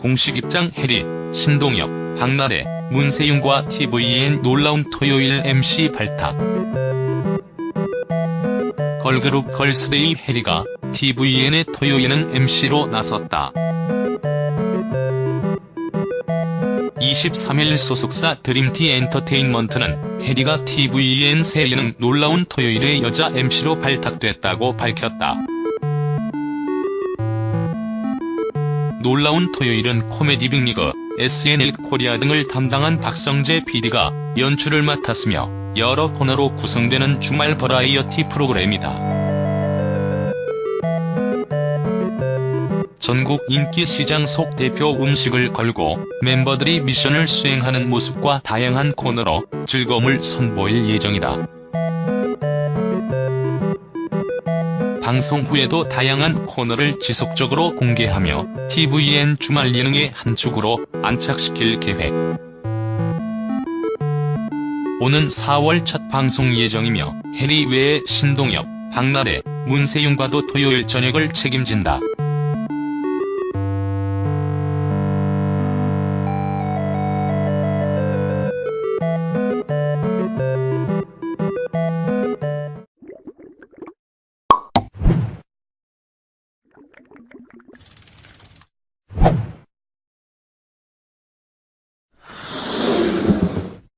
공식 입장 해리, 신동엽, 박나래, 문세윤과 TVN 놀라운 토요일 MC 발탁. 걸그룹 걸스데이 해리가 TVN의 토요예능 MC로 나섰다. 23일 소속사 드림티 엔터테인먼트는 해리가 TVN 새 예능 놀라운 토요일의 여자 MC로 발탁됐다고 밝혔다. 놀라운 토요일은 코미디 빅리그, SNL 코리아 등을 담당한 박성재 PD가 연출을 맡았으며 여러 코너로 구성되는 주말 버라이어티 프로그램이다. 전국 인기 시장 속 대표 음식을 걸고 멤버들이 미션을 수행하는 모습과 다양한 코너로 즐거움을 선보일 예정이다. 방송 후에도 다양한 코너를 지속적으로 공개하며 TVN 주말 예능의 한 축으로 안착시킬 계획. 오는 4월 첫 방송 예정이며 해리 외에 신동엽, 박나래, 문세윤과도 토요일 저녁을 책임진다.